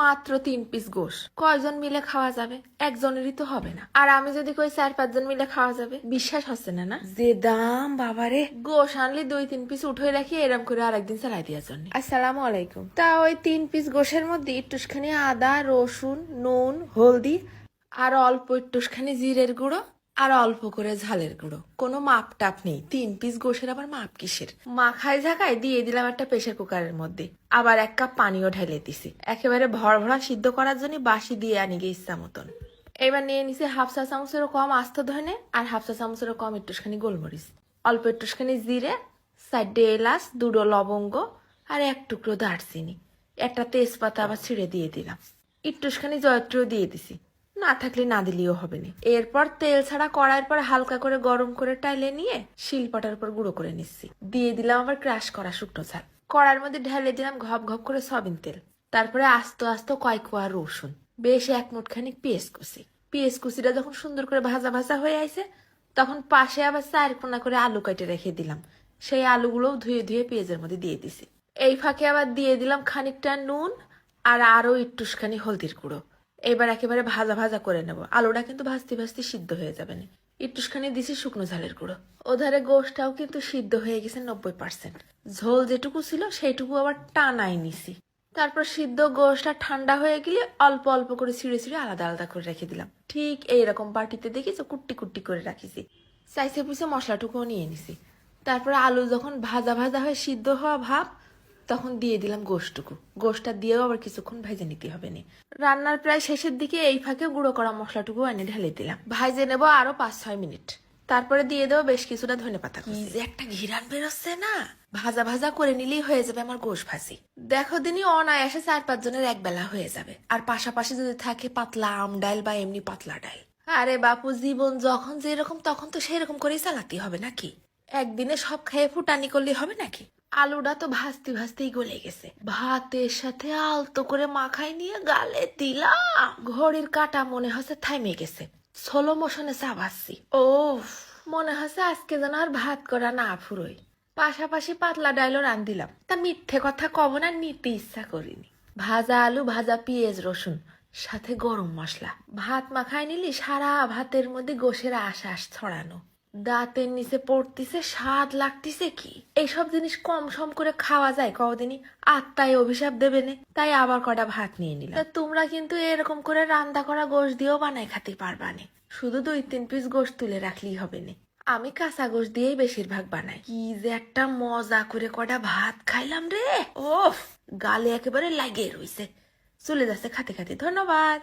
মাত্র তিন পিস গোশ। কয়জন মিলে খাওয়া যাবে? একজনেরই তো হবে না। আর আমি যদি কই চার পাঁচজন মিলে খাওয়া যাবে? বিশ্বাস হচ্ছে না না? যে দাম বাবারে। গোশ আনলে দুই তিন পিস উঠে রাখি এরম করে আরেকদিন চালাই দেওয়ার জন্য। আসসালামু আলাইকুম। তা ওই তিন পিস গোশের মধ্যে একটুখানি আদা রসুন নুন হলদি। আর অল্প একটুখানি জিরের গুঁড়ো। আর অল্প করে ঝালের গুঁড়ো। কোনো মাপ টাপ নেই। তিন পিস গোসের আবার মাপ কিসের? মাখায় ঝাঁকায় দিয়ে দিলাম একটা প্রেশার কুকারের মধ্যে। আবার এক কাপ পানিও ঢেলে দিছি। একেবারে ভর ভরা সিদ্ধ করার জন্য বাসি দিয়ে আনি গে ইচ্ছা মতন। এবার নিয়ে নিছি হাফ চা চামচেরও কম আস্ত ধনে আর হাফ চা চামচেরও কম একটুখানি গোলমরিচ। অল্প একটুখানি জিরে সাইডে এলাচ, দুটো লবঙ্গ আর এক টুকরো দারচিনি। একটা তেজপাতা আবার ছিঁড়ে দিয়ে দিলাম। একটুখানি জয়ত্রও দিয়ে দিছি। না থাকলে না দিলেও হবে না। এরপর তেল ছাড়া কড়াইয়ের পর হালকা করে গরম করে টাইলে নিয়ে শিলপাটার উপর গুঁড়ো করে নিচ্ছি। দিয়ে দিলাম আবার ক্রাশ করা শুকনো ঝাল। কড়াইয়ের মধ্যে ঢেলে দিলাম ঘপ ঘপ করে সবিন তেল। তারপরে আস্তে আস্তে কয়েক কোয়া রসুন। বেশ এক মুঠখানি পেঁয়াজ কুচি। পেঁয়াজ কুচিটা যখন সুন্দর করে ভাজা ভাজা হয়ে আইছে, তখন পাশে আবার চার কোনা করে আলু কেটে রেখে দিলাম। সেই আলুগুলোও ধুয়ে ধুয়ে পেঁয়াজের মধ্যে দিয়ে দিছি। এই ফাঁকে আবার দিয়ে দিলাম খানিকটা নুন আর আরও একটুখানি হলদির গুঁড়ো। এবার একেবারে ভাজা ভাজা করে নেব। আলুটা কিন্তু ভাজতে ভাজতে সিদ্ধ হয়ে যাবে না। একটুখানি দিছি শুকনো ঝালের গুঁড়ো। ওধারে গোশটাও কিন্তু সিদ্ধ হয়ে গেছে নব্বই পার্সেন্ট ঝোল যেটুকু ছিল সেইটুকু আবার টানাই নিছি। তারপর সিদ্ধ গোশটা ঠান্ডা হয়ে গেলে অল্প অল্প করে ছিঁড়ে ছিঁড়ে আলাদা আলাদা করে রেখে দিলাম। ঠিক এইরকম বাটিতে দেখেছ কুট্টি কুট্টি করে রাখিছি। চাইছে পুষে মশলাটুকুও নিয়ে নিছি। তারপরে আলু যখন ভাজা ভাজা হয়ে সিদ্ধ হওয়া ভাব তখন দিয়ে দিলাম গোশটুকু। গোশটা দিয়েও আবার কিছুক্ষণ ভেজে নিতে হবে না। রান্নার প্রায় শেষের দিকে এই ফাঁকে গুঁড়ো করা মশলাটুকু এনে ঢেলে দিলাম। ভাজে নেব আরও পাঁচ ছয় মিনিট। তারপরে দিয়ে দেবো বেশ কিছুটা ধনে পাতা যে একটা ঘিরান বেরোচ্ছে না? ভাজা ভাজা করে নিলেই হয়ে যাবে আমার গোশ ভাজি। দেখো দিনই অনায়াসে চার পাঁচ জনের এক বেলা হয়ে যাবে। আর পাশাপাশি যদি থাকে পাতলা আম ডাল বা এমনি পাতলা ডাল। আরে বাপু জীবন যখন যেরকম তখন তো সেরকম করেই চালাতে হবে নাকি? একদিনে সব খেয়ে ফুটানি করলে হবে নাকি? আলুটা তো ভাজতে ভাজতেই গলে গেছে। ভাতের সাথে আলতো করে মাখাই নিয়ে গালে দিলাম। ঘড়ির কাটা মনে হচ্ছে থাইমে গেছে। সোলো মোশনে চাবাচ্ছি ও মনে হচ্ছে আজকে যেন আর ভাত করা না ফুরোই পাশাপাশি পাতলা ডাইলও রান দিলাম। তা মিথ্যে কথা কব না, নিতে ইচ্ছা করিনি। ভাজা আলু, ভাজা পেঁয়াজ, রসুন, সাথে গরম মশলা। ভাত মাখায় নিলি সারা ভাতের মধ্যে গোসের আশ্বাস ছড়ানো। দাঁতের নিচে পড়তিছে, স্বাদ লাগতিছে কি? এইসব জিনিস কম সম করে খাওয়া যায় কদিনই। আত্মায় অভিশাপ দেবে নে। তাই আবার কটা ভাত নিয়ে নিলাম। তোমরা কিন্তু এরকম করে রান্না করা গোশ দিয়েও বানাই খেতে পারবা নে। শুধু দুই তিন পিস গোশ তুলে রাখলেই হবে না। আমি কাঁচা গোশ দিয়েই বেশিরভাগ বানাই। কি যে একটা মজা করে কটা ভাত খাইলাম রে। ও গালে একেবারে লাগিয়ে রইছে। চলে যাচ্ছে খাতে খাতে। ধন্যবাদ।